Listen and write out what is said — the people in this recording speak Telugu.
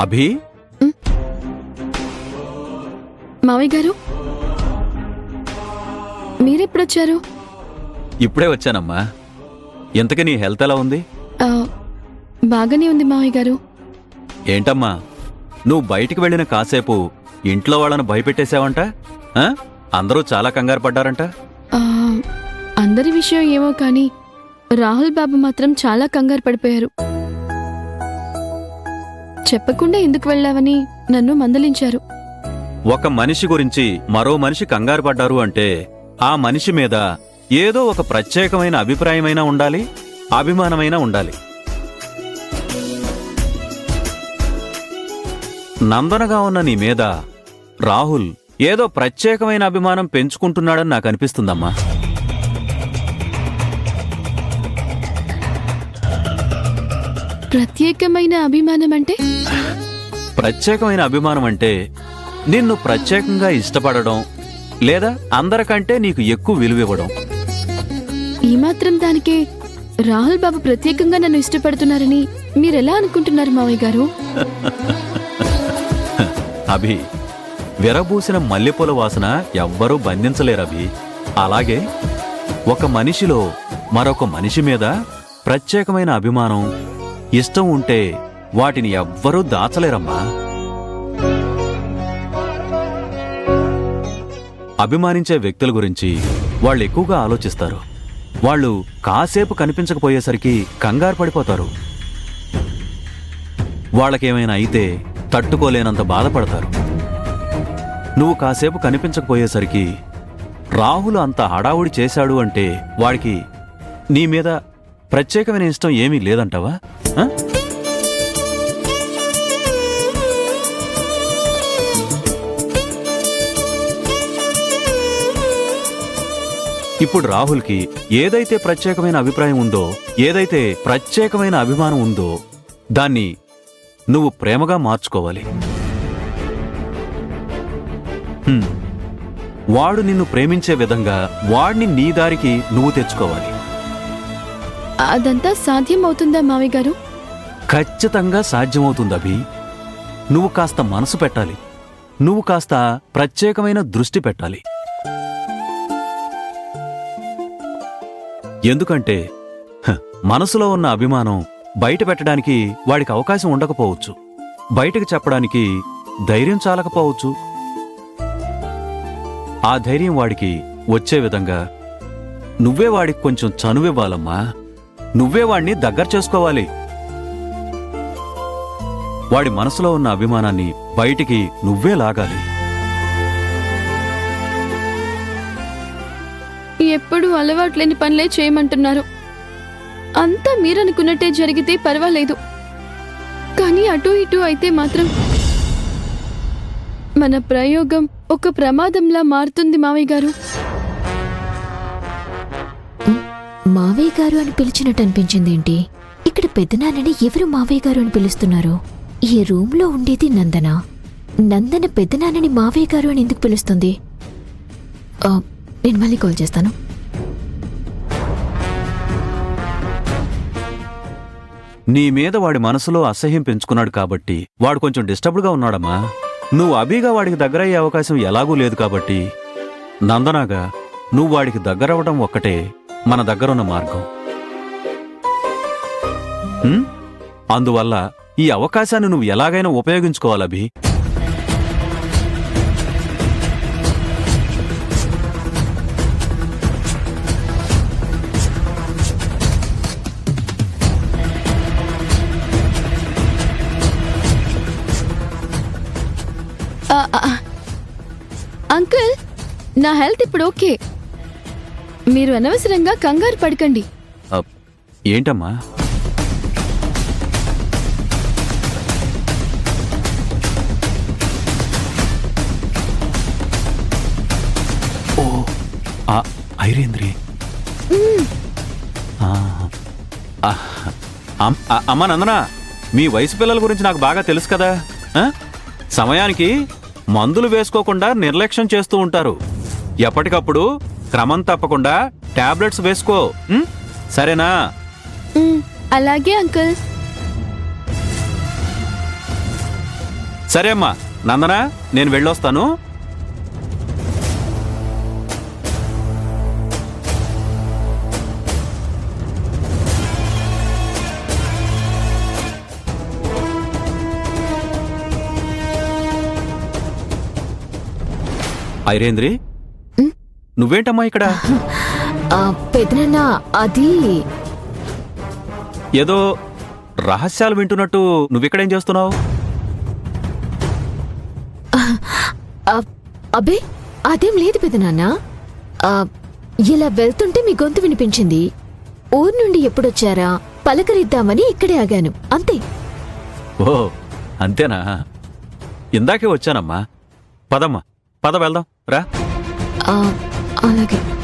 అభి? మావయ్య గారు? మీరెప్పుడొచ్చారు? ఇప్పుడే వచ్చానమ్మా. ఇంతకీ నీ హెల్త్ ఎలా ఉంది? ఆ, బాగానే ఉంది మావయ్య గారు. ఏంటమ్మా? నువ్వు బయటికి వెళ్ళిన కాసేపు ఇంట్లో వాళ్ళను భయపెట్టేశావంట? ఆ? అందరూ చాలా కంగారు పడ్డారంట? ఆ, అందరి విషయం ఏమో కానీ రాహుల్ బాబు మాత్రం చాలా కంగారు పడిపోయారు. చెప్పకుండా ఎందుకు వెళ్ళావని నన్ను మందలించారు. ఒక మనిషి గురించి మరో మనిషి కంగారు పడ్డారు అంటే ఆ మనిషి మీద ఏదో ఒక ప్రత్యేకమైన అభిప్రాయమైనా ఉండాలి అభిమానమైనా ఉండాలి. నందనగా ఉన్న నీ మీద రాహుల్ ఏదో ప్రత్యేకమైన అభిమానం పెంచుకుంటున్నాడని నాకు అనిపిస్తుందమ్మా. ప్రత్యేకమైన అభిమానం అంటే ప్రత్యేకమైన అభిమానం అంటే నిన్ను ప్రత్యేకంగా ఇష్టపడడం లేదా అందరికంటే నీకు ఎక్కువ విలువివ్వడం ఈ మాత్రం దానికే రాహుల్ బాబు ప్రత్యేకంగా నన్ను ఇష్టపడుతున్నారని మీరెలా అనుకుంటున్నారు మావయ్య గారు? అభి విరబూసిన మల్లెపూల వాసన ఎవ్వరూ బంధించలేరు అభి. అలాగే ఒక మనిషిలో మరొక మనిషి మీద ప్రత్యేకమైన అభిమానం ఇష్టం ఉంటే వాటిని ఎవ్వరూ దాచలేరమ్మా. అభిమానించే వ్యక్తుల గురించి వాళ్ళు ఎక్కువగా ఆలోచిస్తారు. వాళ్ళు కాసేపు కనిపించకపోయేసరికి కంగారు పడిపోతారు. వాళ్ళకేమైనా అయితే తట్టుకోలేనంత బాధపడతారు. నువ్వు కాసేపు కనిపించకపోయేసరికి రాహుల్ అంత హడావుడి చేశాడు అంటే వాడికి నీ మీద ప్రత్యేకమైన ఇష్టం ఏమీ లేదంటావా? ఇప్పుడు రాహుల్కి ఏదైతే ప్రత్యేకమైన అభిప్రాయం ఉందో ఏదైతే ప్రత్యేకమైన అభిమానం ఉందో దాన్ని నువ్వు ప్రేమగా మార్చుకోవాలి. వాడు నిన్ను ప్రేమించే విధంగా వాడిని నీ దారికి నువ్వు తెచ్చుకోవాలి. అదంతా సాధ్యం అవుతుందా మావయ్య గారు? ఖచ్చితంగా సాధ్యమవుతుంది అభి. నువ్వు కాస్త మనసు పెట్టాలి. నువ్వు కాస్త ప్రత్యేకమైన దృష్టి పెట్టాలి. ఎందుకంటే మనసులో ఉన్న అభిమానం బయట పెట్టడానికి వాడికి అవకాశం ఉండకపోవచ్చు. బయటకు చెప్పడానికి ధైర్యం చాలకపోవచ్చు. ఆ ధైర్యం వాడికి వచ్చే విధంగా నువ్వే వాడికి కొంచెం చనువివ్వాలమ్మా. నువ్వే వాడిని దగ్గర చేసుకోవాలి. వాడి మనసులో ఉన్న అభిమానాన్ని బయటికి నువ్వే లాగాలి. ఎప్పుడూ అలవాట్లేని పనులే చేయమంటున్నారు. అంతా మీరనుకున్నట్టే జరిగితే పర్వాలేదు. కానీ అటు ఇటు అయితే మాత్రం మన ప్రయోగం ఒక ప్రమాదంలా మారుతుంది మావయ్య గారు. మావయ్య గారు అని పిలిచినట్టు అనిపించిందేంటి? ఇక్కడ పెద్దనాన్నని ఎవరు మావయ్య గారు అని పిలుస్తున్నారు? ఈ రూమ్లో ఉండేది నందన? నందన పెద్దనాన్నని మావయ్య గారు అని ఎందుకు పిలుస్తుంది? నేను మళ్ళీ కాల్ చేస్తాను. నీ మీద వాడి మనసులో అసహ్యం పెంచుకున్నాడు కాబట్టి వాడు కొంచెం డిస్టర్బ్డ్గా ఉన్నాడమ్మా. నువ్వు అభిగా వాడికి దగ్గరయ్యే అవకాశం ఎలాగూ లేదు కాబట్టి నందనాగా నువ్వు వాడికి దగ్గరవ్వడం ఒక్కటే మన దగ్గరున్న మార్గం. అందువల్ల ఈ అవకాశాన్ని నువ్వు ఎలాగైనా ఉపయోగించుకోవాలి అభి అంకుల్ నా హెల్త్ ఇప్పుడు ఓకే. మీరు అనవసరంగా కంగారు పడకండి. ఏంటమ్మా? ఓ ఆ, ఐరేంద్రి. ఆ, ఆ, అమ్- ఆ, అమ్మా నందన మీ వయసు పిల్లల గురించి నాకు బాగా తెలుసు కదా? సమయానికి మందులు వేసుకోకుండా నిర్లక్ష్యం చేస్తూ ఉంటారు. ఎప్పటికప్పుడు క్రమం తప్పకుండా టాబ్లెట్స్ వేసుకో? సరేనా? అలాగే అంకుల్. సరే అమ్మా. నందన నేను వెళ్ళొస్తాను. ఐరేంద్రి. నువ్వేంటమ్మా ఇక్కడ? అది ఏదో రహస్యాలు వింటున్నట్టు నువ్విక్కడేం చేస్తున్నావు? అబ్బే అదేం లేదు పెదనాన్న. ఇలా వెళ్తుంటే మీ గొంతు వినిపించింది. ఊరు నుండి ఎప్పుడొచ్చారా? పలకరిద్దామని ఇక్కడే ఆగాను. అంతే. ఓ అంతేనా? ఇందాకే వచ్చానమ్మా. పదమ్మా పద వెళ్దాం. రా. అలాగే.